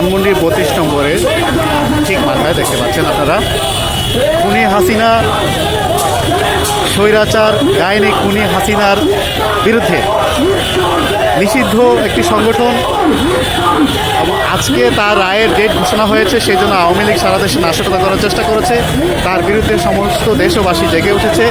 ধানমন্ডির বত্রিশ নম্বরের ঠিক মাথায় দেখতে পাচ্ছেন আপনারা। খুনি হাসিনা, স্বৈরাচার গায়নি খুনি হাসিনার বিরুদ্ধে নিষিদ্ধ একটি সংগঠন। আজকে তার রায়ের ডেট ঘোষণা হয়েছে সেই জন্য আওয়ামী লীগ সারা দেশে নাশকতা করার চেষ্টা করেছে। তার বিরুদ্ধে সমস্ত দেশবাসী জেগে উঠেছে।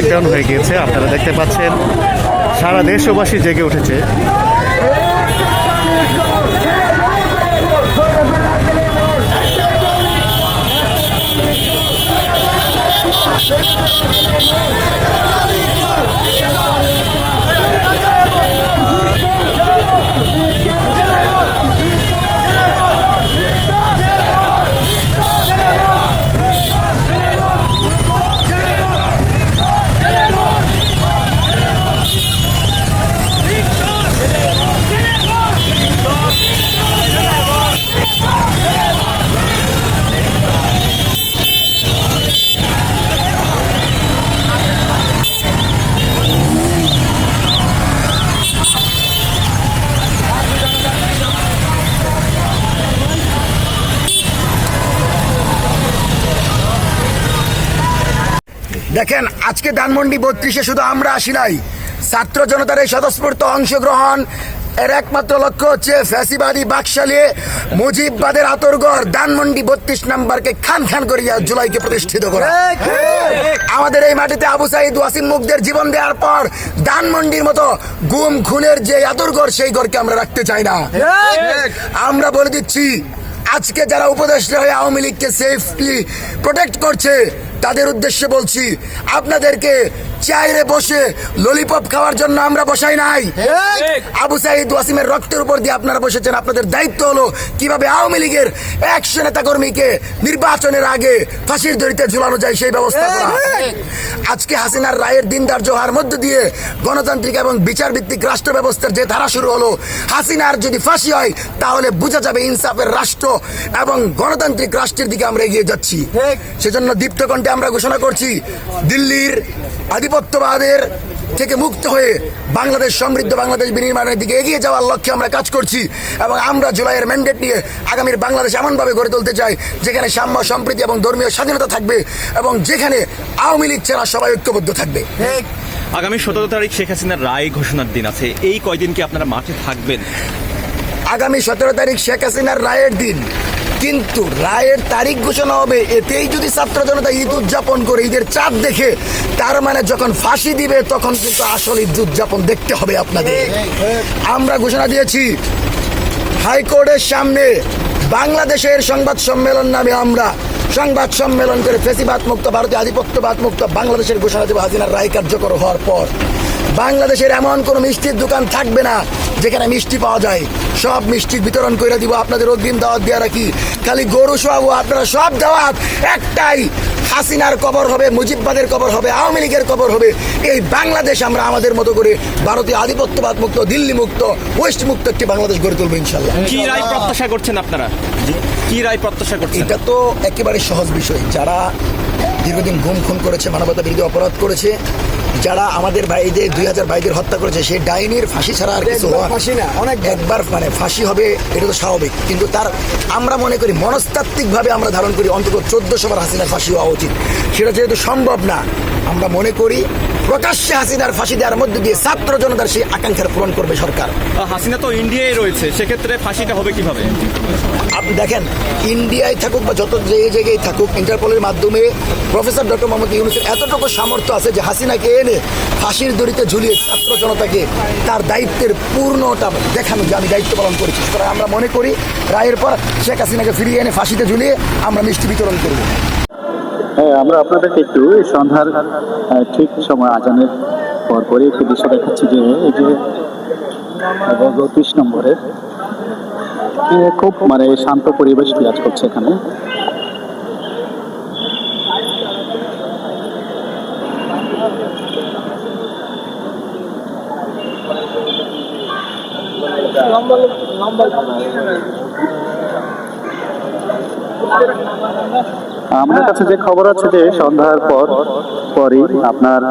ক্র্যাকডাউন হয়ে গিয়েছে আপনারা দেখতে পাচ্ছেন সারা দেশবাসী জেগে উঠেছে। দেখেন, আজকে ধানমন্ডি বত্রিশে শুধু আমরা আসি নাই। ছাত্র জনতার এই স্বতঃস্ফূর্ত অংশগ্রহণ এর একমাত্র লক্ষ্য হচ্ছে ফ্যাসিবাদী বাকশালে মুজিববাদের আতরগড় ধানমন্ডি বত্রিশ নাম্বারকে খান খান করিয়া জুলাইকে প্রতিষ্ঠিত করা। আমাদের এই মাটিতে আবু সাইদ ওয়াসিম মুখদের জীবন দেওয়ার পর ধানমন্ডির মতো গুম খুনের যে আতরগড়, সেই গড়কে আমরা রাখতে চাই না। আমরা বলে দিচ্ছি, আজকে যারা উপদেষ্টা হয়ে আওয়ামী লীগকে সেফলি প্রোটেক্ট করছে তাদের উদ্দেশ্যে বলছি আপনাদেরকে চেয়ারে বসে ললিপপ খাওয়ার জন্য আমরা বসাই নাই। আবু সাইদ ওয়াসিমের রক্তের উপর দিয়ে আপনারা বসেছেন। আপনাদের দায়িত্ব হলো কীভাবে আওয়ামী লীগের একশো নেতা কর্মীকে নির্বাচনের আগে ফাঁসির দড়িতে ঝুলানো যায় সেই ব্যবস্থা করা। আজকে হাসিনার রায়ের দিনদার জোহার মধ্য দিয়ে গণতান্ত্রিক এবং বিচার ভিত্তিক রাষ্ট্র ব্যবস্থার যে ধারা শুরু হলো হাসিনার যদি ফাঁসি হয় তাহলে বোঝা যাবে ইনসাফের রাষ্ট্র এবং গণতান্ত্রিক রাষ্ট্রের দিকে আমরা এগিয়ে যাচ্ছি। সেজন্য দীপ্ত কণ্ঠে আমরা ঘোষণা করছি দিল্লির আধিপত্যবাদের থেকে মুক্ত হয়ে বাংলাদেশ সমৃদ্ধ বাংলাদেশ বিনির্মাণের দিকে এগিয়ে যাওয়ার লক্ষ্যে আমরা কাজ করছি এবং আমরা জুলাইয়ের ম্যান্ডেট নিয়ে আগামীর বাংলাদেশ এমনভাবে গড়ে তুলতে চাই যেখানে সাম্য সম্প্রীতি এবং ধর্মীয় স্বাধীনতা থাকবে এবং যেখানে আওয়ামী লীগ ছাড়া সবাই ঐক্যবদ্ধ থাকবে। আগামী সতেরো তারিখ শেখ হাসিনার রায় ঘোষণার দিন আছে। এই কয়দিন কি আপনারা মাঠে থাকবেন? আগামী সতেরো তারিখ শেখ হাসিনার রায়ের দিন। কিন্তু রায়ের তারিখ ঘোষণা হবে, এতেই যদি ছাত্র জনতা ঈদ উদযাপন করে, ঈদের চাঁদ দেখে, তার মানে যখন ফাঁসি দিবে, তখন কিন্তু আসল ঈদ উদযাপন দেখতে হবে আপনাদের। আমরা ঘোষণা দিয়েছি, হাইকোর্টের সামনে বাংলাদেশের সংবাদ সম্মেলন নামে আমরা সংবাদ সম্মেলন করে ফেসিবাদ মুক্ত ভারতীয় আধিপত্যবাদ মুক্ত বাংলাদেশের ঘোষণা দেব, হাসিনার রায় কার্যকর হওয়ার পর। বাংলাদেশের এমন কোনো মিষ্টির দোকান থাকবে না যেখানে মিষ্টি পাওয়া যায়। সব মিষ্টি বিতরণ করে দিব আপনাদের অগ্রিম দাওয়াত দেওয়া রাখি। খালি গরু সব আপনারা সব দাওয়াত একটাই হাসিনার কবর হবে মুজিববাদের কবর হবে আওয়ামী লীগের কবর হবে। এই বাংলাদেশ আমরা আমাদের মতো করে ভারতীয় আধিপত্যবাদ মুক্ত দিল্লি মুক্ত ওয়েস্ট মুক্ত একটি বাংলাদেশ গড়ে তুলবো ইনশাল্লাহ। কি রায় প্রত্যাশা করছেন আপনারা? কি রায় প্রত্যাশা করছেন? এটা তো একেবারে সহজ বিষয়। যারা দীর্ঘদিন গুম খুন করেছে মানবতা বিরোধী অপরাধ করেছে। যারা আমাদের ভাইদের দুই হাজার ভাইদের হত্যা করেছে সেই ডাইনির ফাঁসি ছাড়া আর কিছু ফাঁসি না অনেক একবার মানে ফাঁসি হবে এটা তো স্বাভাবিক। কিন্তু তার আমরা মনে করি মনস্তাত্ত্বিকভাবে আমরা ধারণ করি অন্তত চোদ্দশো বার হাসিনা ফাঁসি হওয়া উচিত। সেটা যেহেতু সম্ভব না আমরা মনে করি প্রকাশ্যে হাসিনার ফাঁসি দেওয়ার মধ্যে দিয়ে ছাত্র জনতার সেই আকাঙ্ক্ষার পূরণ করবে সরকার। হাসিনা তো ইন্ডিয়ায় রয়েছে সেক্ষেত্রে ফাঁসিটা হবে কীভাবে? আপনি দেখেন ইন্ডিয়ায় থাকুক বা যত যে জায়গায় থাকুক ইন্টারপোলের মাধ্যমে প্রফেসর ডক্টর মোহাম্মদ ইউনুসের এতটুকু সামর্থ্য আছে যে হাসিনাকে এনে ফাঁসির দড়িতে ঝুলিয়ে ছাত্র জনতাকে তার দায়িত্বের পূর্ণটা দেখানো যে আমি দায়িত্ব পালন করেছি। সুতরাং আমরা মনে করি রায়ের পর শেখ হাসিনাকে ফিরিয়ে এনে ফাঁসিতে ঝুলিয়ে আমরা মিষ্টি বিতরণ করব। হ্যাঁ আমরা আপনাদেরকে একটু সন্ধ্যার ঠিক সময় আজানের পর পরে একটি দৃশ্য দেখাচ্ছি যে এই যে বত্রিশ নম্বরের এ, খুব মানে শান্ত পরিবেশ বিরাজ করছে এখানে। আমাদের কাছে যে খবর আছে যে সন্ধ্যার পর পরই আপনার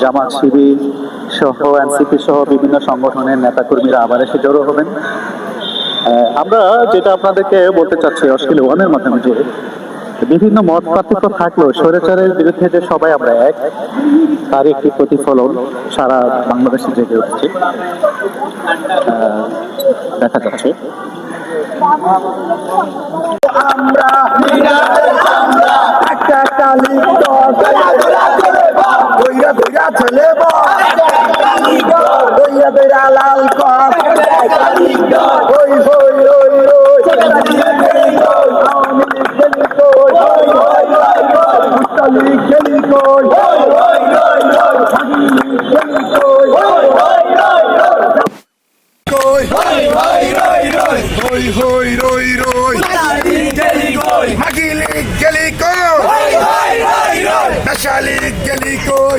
জামাত শিবির সহ, এনসিপি সহ বিভিন্ন সংগঠনের নেতাকর্মীরা আবার এসে জড়ো হবেন। আমরা যেটা আপনাদেরকে বলতে চাচ্ছি অশ্লীল ওয়ানের মাধ্যমে যে বিভিন্ন মত পার্থক্য থাকলেও স্বৈরাচারের বিরুদ্ধে যে সবাই আমরা এক, তার একটি প্রতিফলন সারা বাংলাদেশে জেগে উঠেছে। দেখা যাচ্ছে। একটা একটা লিপ্ত দইরা দইরা ছেলে দইরা দইরা লাল কর ওই হই ওই ওই খেলি কই নশালি গেলি কই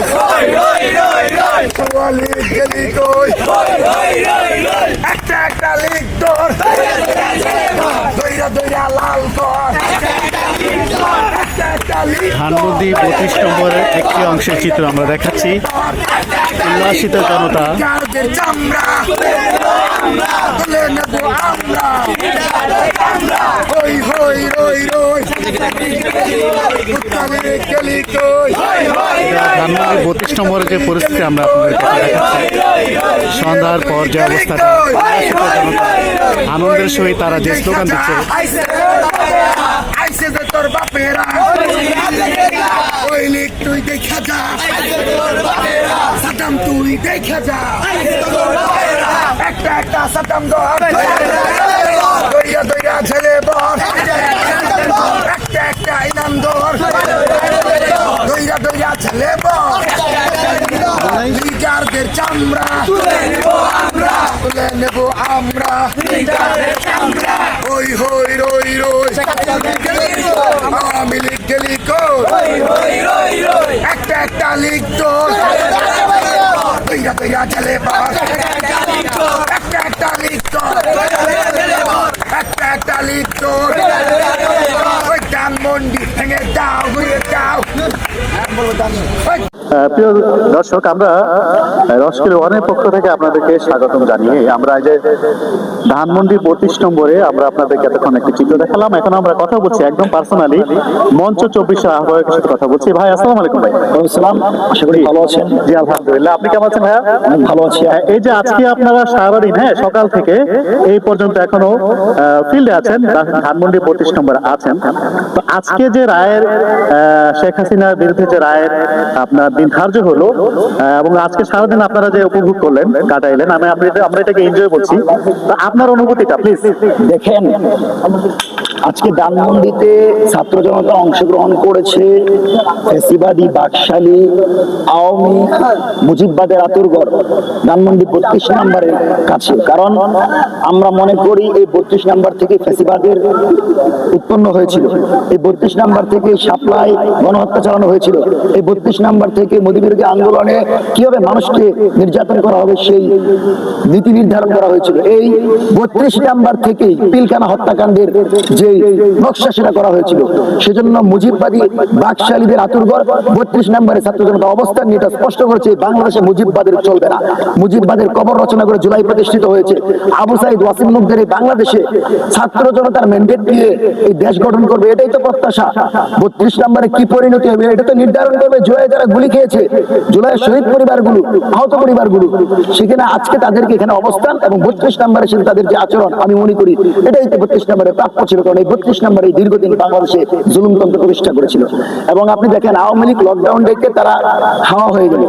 সোয়ালি গেলি কই একটা একটা লিখ তোর। দইরা দইরা লাল কর ধানমন্ডি নম্বরের একটি অংশের চিত্র আমরা দেখাচ্ছি। উল্লাসিত জনতা। হই হই রই রই। উত্তরে গেলি কই? ধানমন্ডি বত্রিশ নম্বরের যে পরিস্থিতি আমরা আপনাদেরকে দেখাচ্ছি। সন্ধ্যার পর যে অবস্থাটা আনন্দের সহিত তারা যে স্লোগান দিচ্ছে আইসে আইসে যে তোর বাপেরা ওই লিখ তুই দেখা যা। সাদাম তুই দেখা যা। একটা একটা সাদাম দইয়া দইয়া ছেলে বর। একটা একটা ইনাম দর। দইয়া দইয়া ছেলে বর। লিগারদের চামড়া। তুলে নেব আমরা। ওই হই রই রই। আওয়ামী লীগ গেলি কই? প্রিয় দর্শক আমরা রসকিল ওয়ানের পক্ষ থেকে আপনাদেরকে স্বাগতম জানিয়ে আমরা এই যে ধানমন্ডি পঁচিশ নম্বরে আমরা আপনাদেরকে এতক্ষণ একটি চিত্র দেখালাম। এখন আমরা কথা বলছি একদম পার্সোনালি মঞ্চ চব্বিশের আহ্বায়কের সাথে কথা বলছি। ভাই আসসালামু আলাইকুম ভাই। সালাম আশা করি ভালো আছেন। জি আলহামদুলিল্লাহ। আপনি কেমন আছেন ভাইয়া? ভালো আছি এই যে আজকে আপনারা সারাদিন হ্যাঁ সকাল থেকে এই পর্যন্ত এখনও ফিল্ডে আছেন ধানমন্ডি পঁচিশ নম্বর আছেন। তো আজকে যে রায়ের শেখ হাসিনার বিরুদ্ধে যে রায়ের আপনার দিন ধার্য হলো এবং আজকে সারাদিন আপনারা যে উপভোগ করলেন, কাটাইলেন, আমি আমরা এটাকে এনজয় করছি। আপনার অনুভূতিটা প্লিজ দেখেন, আজকে দানমন্ডিতে ছাত্র জনতা অংশগ্রহণ করেছে ফেসিবাদী, বাকশালী, আওয়ামী, মুজিববাদের আতুরগড়, ধানমন্ডি বত্রিশ নাম্বারের কাছে। কারণ আমরা মনে করি এই বত্রিশ নাম্বার থেকে ফেসিবাদের উৎপন্ন হয়েছিল। এই বত্রিশ নাম্বার থেকে সাপ্লাই, গণহত্যা চালানো হয়েছিল। এই বত্রিশ নাম্বার থেকে মোদী বিরোধী আন্দোলনে কীভাবে মানুষকে নির্যাতন করা হবে, সেই নীতি নির্ধারণ করা হয়েছিল। এই বত্রিশ নাম্বার থেকেই পিলখানা হত্যাকাণ্ডের যে নকশা, সেটা করা হয়েছিল। সেজন্য মুজিববাদী বাকশালীদের আতুরঘর বত্রিশ নম্বরে ছাত্র জনতা অবস্থান নিয়ে এটা স্পষ্ট করেছে, বাংলাদেশে মুজিববাদের চলবে না। মুজিববাদের কবর রচনা করে জুলাই প্রতিষ্ঠিত হয়েছে। আবু সাইদ ওয়াসিম মুগ্ধের এই বাংলাদেশে ছাত্র জনতার ম্যান্ডেট দিয়ে এই দেশ গঠন করবে, এটাই তো প্রত্যাশা। বত্রিশ নম্বরে কি পরিণতি হবে, এটা তো নির্ধারণ করবে জুলাই যারা গুলি খেয়েছে, জুলাইয়ের শহীদ পরিবারগুলো। আহত পরিবারগুলো। সেখানে আজকে তাদেরকে এখানে অবস্থান এবং বত্রিশ নম্বরে সে তাদের যে আচরণ, আমি মনে করি এটাই তো বত্রিশ নম্বরে প্রাপ্য ছিল, কারণ এই বত্রিশ নম্বরে দীর্ঘদিন বাংলাদেশে জুলুমতন্ত্র প্রতিষ্ঠা করেছিল। এবং আপনি দেখেন, আওয়ামী লীগ লকডাউন ডেকে তারা হাওয়া হয়ে গেল।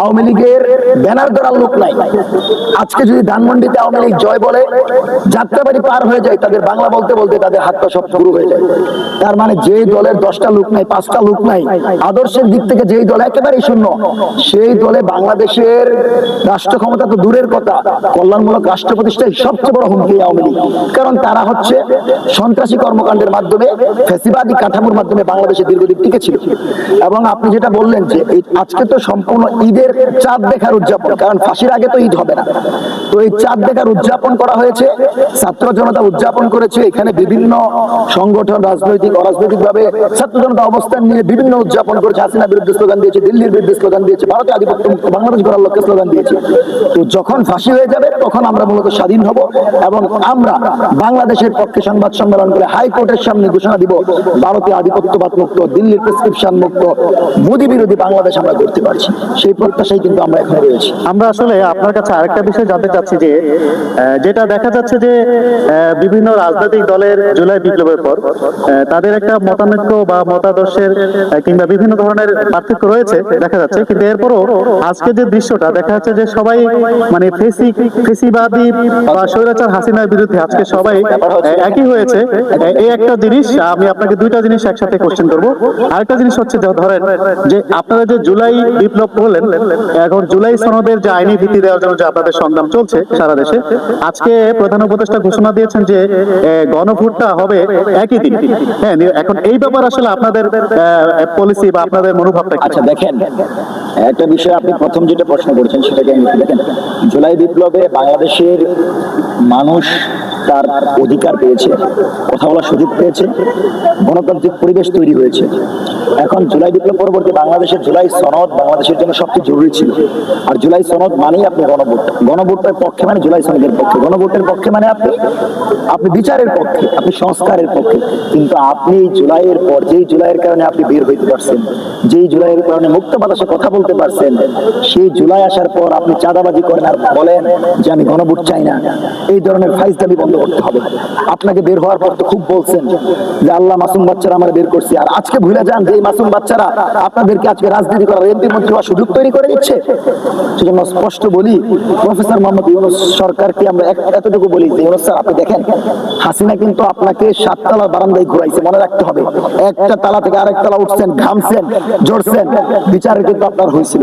আওয়ামী লীগের ব্যানার ধরার লোক নাই। আজকে যদি ধানমন্ডিতে আওয়ামী লীগ জয় বলে, যাত্রাবাড়ি পার হয়ে যায়, তাদের বাংলা বলতে বলতে তাদের হাত পা সব শুরু হয়ে যায়। তার মানে যেই দলের দশটা লোক নাই, পাঁচটা লোক নাই, আদর্শের দিক থেকে যেই দল একেবারেই শূন্য, সেই দলে বাংলাদেশের রাষ্ট্র ক্ষমতা তো দূরের কথা। কল্যাণমূলক রাষ্ট্র প্রতিষ্ঠায় সবচেয়ে বড় হুমকি আওয়ামী লীগ। কারণ তারা হচ্ছে সন্ত্রাসী কর্মকাণ্ডের মাধ্যমে ফেসিবাদী কাঠামোর মাধ্যমে বাংলাদেশে দীর্ঘদিন টিকে ছিল। এবং আপনি যেটা বললেন যে আজকে তো সম্পূর্ণ ঈদের চাঁদ দেখার উদযাপন, কারণ ফাঁসির আগে তো ঈদ হবে না। তো এই চাঁদ দেখার উদযাপন করা হয়েছে, ছাত্র জনতা উদযাপন করেছে, এখানে বিভিন্ন সংগঠন, রাজনৈতিক অরাজনৈতিক ভাবে ছাত্র জনতা অবস্থান নিয়ে বিভিন্ন উদযাপন করেছে। হাসিনা বিরুদ্ধে স্লোগান দিয়েছে, দিল্লির বিরুদ্ধে স্লোগান দিয়েছে ভারতে আধিপত্য মুক্ত বাংলাদেশ গড়ার লক্ষ্যে স্লোগান দিয়েছে। তো যখন ফাঁসি হয়ে যাবে, তখন আমরা মূলত স্বাধীন হব এবং আমরা বাংলাদেশের পক্ষে সংবাদ সম্মেলন করে হাইকোর্টের সামনে ঘোষণা দিব ভারতীয় আধিপত্যবাদ মুক্ত, দিল্লির প্রেসক্রিপশন মুক্ত, মোদী বিরোধী বাংলাদেশ আমরা করতে পারছি। সেই প্রত্যাশাই কিন্তু আমরা এখন রয়েছি। আমরা আসলে আপনার কাছে আরেকটা বিষয় জানতে চাচ্ছি যে যেটা দেখা যাচ্ছে যে বিভিন্ন রাজনৈতিক দলের জুলাই বিপ্লবের পর তাদের একটা মতানৈক্য বা মতাদর্শের কিংবা বিভিন্ন ধরনের পার্থক্য রয়েছে, দেখা যাচ্ছে। কিন্তু এরপরও আজকে যে দৃশ্যটা, দেখা যাচ্ছে যে সবাই মানে ফেসি, ফেসিবাদী বা স্বৈরাচার হাসিনার বিরুদ্ধে আজকে সবাই একই হয়েছে। এই একটা জিনিস, আমি আপনাকে দুইটা জিনিস একসাথে কোশ্চেন করব। আরেকটা জিনিস হচ্ছে ধরেন যে আপনারা যে জুলাই বিপ্লব করলেন, এখন জুলাই সনদের যে আইনি ভিত্তি দেওয়ার জন্য যে আপনাদের সংগ্রাম চলছে সারা দেশে, আজকে প্রধান উপদেষ্টা ঘোষণা দিয়েছেন যে গণভোটটা হবে একই দিন। হ্যাঁ এখন এই ব্যাপার আসলে আপনাদের পলিসি বা আপনাদের মনোভাবটা? আচ্ছা দেখেন, একটা বিষয় আপনি প্রথম যেটা প্রশ্ন করেছেন সেটাকে আমি দেখেন। জুলাই বিপ্লবে বাংলাদেশের মানুষ তার অধিকার পেয়েছে, কথা বলার সুযোগ পেয়েছে, গণতান্ত্রিক পরিবেশ তৈরি হয়েছে। এখন জুলাই বিপ্লব পরবর্তী বাংলাদেশের জুলাই সনদ বাংলাদেশের জন্য সবচেয়ে জরুরি ছিল। আর জুলাই সনদ মানেই আপনি গণভোট। গণভোটের পক্ষে মানে জুলাই সনদের পক্ষে। গণভোটের পক্ষে মানে আপনি আপনি বিচারের পক্ষে, আপনি সংস্কারের পক্ষে। কিন্তু আপনি জুলাইয়ের পর, যেই জুলাইয়ের কারণে আপনি বের হইতে পারছেন, যেই জুলাইয়ের কারণে মুক্ত বাতাসে কথা বলতে পারছেন, সেই জুলাই আসার পর আপনি চাঁদাবাজি করেন আর বলেন যে আমি গণভোট চাই না। এই ধরনের ফাইজ দাবি বন্ধ করতে হবে। আপনাকে বের হওয়ার পর তো খুব বলছেন যে, আল্লাহ মাসুম বাচ্চারা আমার বের করছি। আর আজকে ভুলে যান যে মাসুম বাচ্চারা আপনাদেরকে আজকে রাজনীতি করার এমপি মন্ত্রী হওয়ার সুযোগ তৈরি করে দিচ্ছে। সেজন্য স্পষ্ট বলি, প্রফেসর মোহাম্মদ ইউনুস সরকারকে আমরা এতটুকু বলি যে, ইউনুস স্যার, আপনি দেখেন, হাসিনা কিন্তু আপনাকে সাততলা বারান্দায় ঘুরাইছে, মনে রাখতে হবে। একটা তালা থেকে আরেক তালা উঠছেন, ঘামছেন জড়ছেন বিচার কিন্তু আপনার হয়েছিল।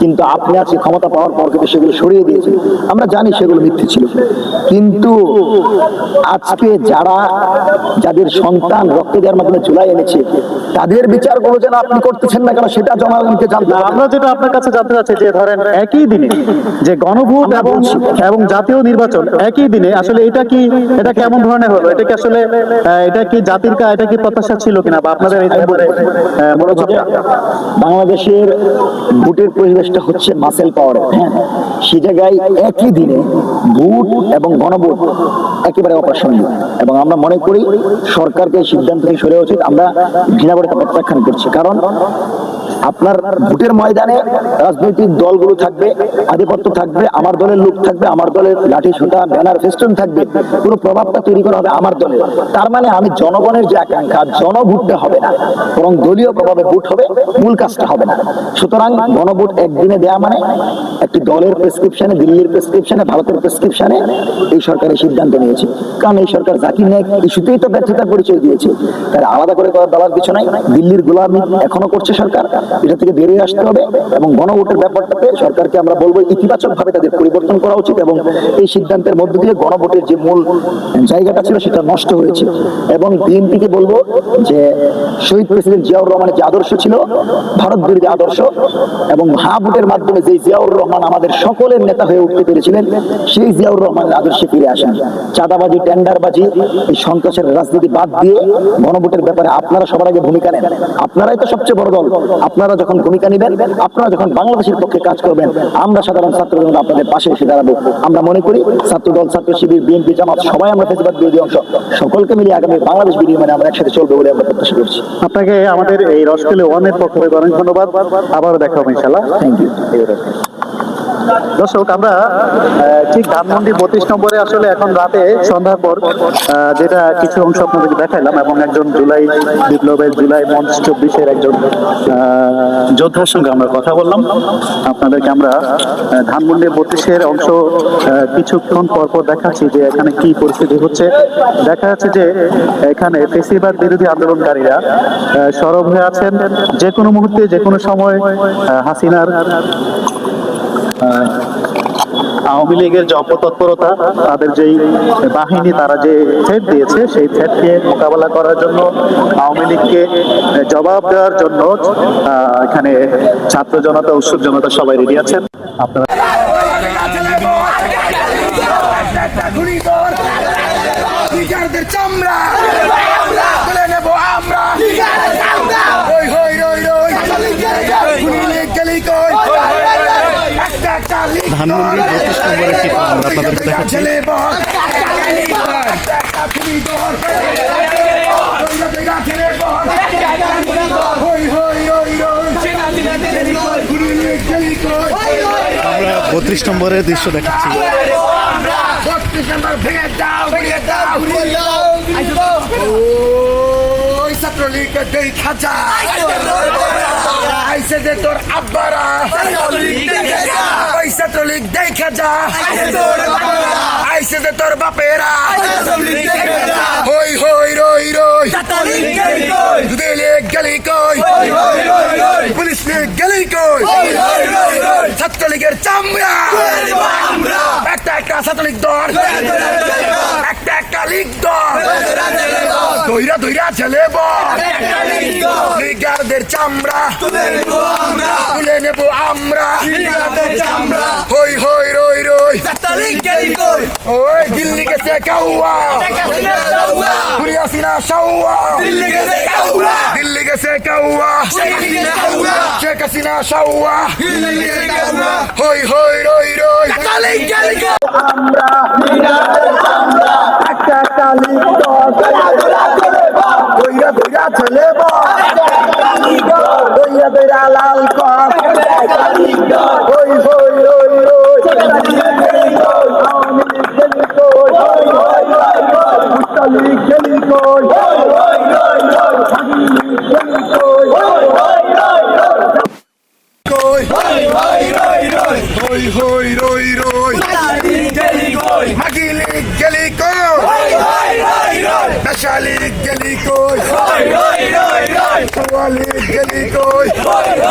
কিন্তু আপনি আজকে ক্ষমতা পাওয়ার পর কিন্তু সেগুলো সরিয়ে দিয়েছেন। আমরা জানি সেগুলো মিথ্যে ছিল। কিন্তু আজকে যারা যাদের সন্তান রক্ত দেওয়ার মাধ্যমে চুলাই এনেছে তাদের বিচারগুলো যেন আপনি করতেছেন না কেন সেটা জনগণকে জানতে আমরা যেটা আপনার কাছে জানতে চাচ্ছি যে ধরেন একই দিনে যে গণভোট এবং এবং জাতীয় নির্বাচন একই দিনে আসলে এটা কি এটা কেমন ধরনের হলো? এটা কি আসলে এটা কি জাতির কা এটা কি প্রত্যাশা ছিল কিনা বা আপনাদের এই বাংলাদেশের ভোটের পরিবেশটা হচ্ছে মাসেল পাওয়ার হ্যাঁ? সে জায়গায় একই দিনে ভোট এবং গণভোট একেবারে অপ্রাসঙ্গিক। এবং আমরা মনে করি সরকারকে সিদ্ধান্ত থেকে সরে উচিত। আমরা ঘৃণা করে প্রত্যাখ্যান করছি। কারণ আপনার ভোটের ময়দানে রাজনৈতিক দলগুলো থাকবে, আধিপত্য থাকবে, আমার দলের লোক থাকবে, আমার দলের লাঠি সুতা ব্যানার, ফেস্টুন থাকবে পুরো প্রভাবটা তৈরি করা হবে আমার দলের তার মানে আমি জনগণের যে আকাঙ্ক্ষা, জনভোটটা হবে না, বরং দলীয় প্রভাবে ভোট হবে, মূল কাজটা হবে না। সুতরাং গণভোট একদিনে দেয়া মানে একটি দলের প্রেসক্রিপশনে, দিল্লির প্রেসক্রিপশনে, ভারতের প্রেসক্রিপশনে এই সরকারের সিদ্ধান্ত নিয়েছে। কারণ এই সরকার জাকির নায়ক ইস্যুতেই তো ব্যর্থতার পরিচয় দিয়েছে। তার আলাদা করে করার বলার কিছু নাই। দিল্লির গোলামি এখনও করছে সরকার। এটা থেকে বেরিয়ে আসতে হবে এবং গণভোটের ব্যাপারটাতে সরকারকে আমরা বলব ইতিবাচক ভাবে তাদের পরিবর্তন করা উচিত এবং এই সিদ্ধান্তের মধ্য দিয়ে গণভোটের যে মূল জায়গাটা ছিল সেটা নষ্ট হয়েছে। এবং বিএনপিকে বলব যে শহীদ প্রেসিডেন্ট জিয়াউর রহমানের যে আদর্শ ছিল, ভারত বিরোধী আদর্শ এবং হা ভোটের মাধ্যমে যে জিয়াউর রহমান আমাদের সকলের নেতা হয়ে উঠতে পেরেছিলেন, সেই জিয়াউর রহমানের আদর্শে ফিরে আসেন। চাঁদাবাজি, টেন্ডারবাজি, এই সন্ত্রাসের রাজনীতি বাদ দিয়ে গণভোটের ব্যাপারে আপনারা সবার আগে ভূমিকা নেন। আপনারাই তো সবচেয়ে বড় দল। আপনারা যখন ভূমিকা নেবেন আপনারা যখন বাংলাদেশের পক্ষে কাজ করবেন আমরা সাধারণ ছাত্র জনতা আপনাদের পাশে এসে দাঁড়াবো। আমরা মনে করি ছাত্র দল ছাত্র শিবির বিএনপি জামাত সবাই আমরা ফেসবাদ বিরোধী অংশ। সকলকে মিলিয়ে আগামী বাংলাদেশ মানে আমরা একসাথে চলবে বলে আমরা প্রত্যাশা করছি। আপনাকে আমাদের এই রসকেলে ওয়ানের পক্ষ থেকে অনেক ধন্যবাদ। আবারও দেখা হবে ইনশাল্লাহ থ্যাংক ইউ দর্শক, আমরা ঠিক ধানমন্ডি বত্রিশ নম্বরে আসলে এখন রাতে সন্ধ্যার পর যেটা কিছু অংশ আপনাদেরকে দেখাইলাম এবং একজন জুলাই বিপ্লবের জুলাই মঞ্চ চব্বিশের একজন যোদ্ধার সঙ্গে আমরা কথা বললাম। আপনাদেরকে আমরা ধানমন্ডি বত্রিশের অংশ কিছুক্ষণ পর পর দেখাচ্ছি যে এখানে কি পরিস্থিতি হচ্ছে। দেখা যাচ্ছে যে এখানে ফেসিবাদ বিরোধী আন্দোলনকারীরা সরব হয়ে আছেন। যে কোনো মুহূর্তে যে কোনো সময় হাসিনার আওয়ামী লীগের যে অপতৎপরতা, তাদের যেই বাহিনী, তারা যে থ্রেট দিয়েছে, সেই থ্রেটকে মোকাবেলা করার জন্য আওয়ামী লীগকে জবাব দেওয়ার জন্য এখানে ছাত্র জনতা, উৎসুক জনতা সবাই রেডি আছেন। আপনারা চামড়া। হই হই রই রই খুলিলে গেলি কই আমরা বত্রিশ নম্বরের দৃশ্য দেখাচ্ছি। বত্রিশ নম্বর, ভেঙে ভেঙে ওই ছাত্রলীগকে দেই খাঁচা আইসে যে তোর আব্বারা ছাত্রলীগ দেই খাঁচা আইসে যে তোর বাপেরা, হই হই, রই রই দিলে গলি কই, পুলিশ নিয়ে গলি কই, ছাত্রলীগের চামড়া, একটা একটা ছাত্রলীগ দল, একটা একটা লীগ দল দইরা দইরা ছেলে বল লিগারদের চামড়া। তুলে নেব আমরা। হই হই, রই রই। ওই দিল্লি গেছে কাউয়া। ঘুরিয়া সিনা সাউয়া দিল্লি গেছে কাউয়া। শেখ হাসিনা সাউয়া হই হই, রই রই। একটা একটা দইরা ছেলে বল। দইরা লাল কর। হই হই আওয়ামী লীগ গেলি কই Fire!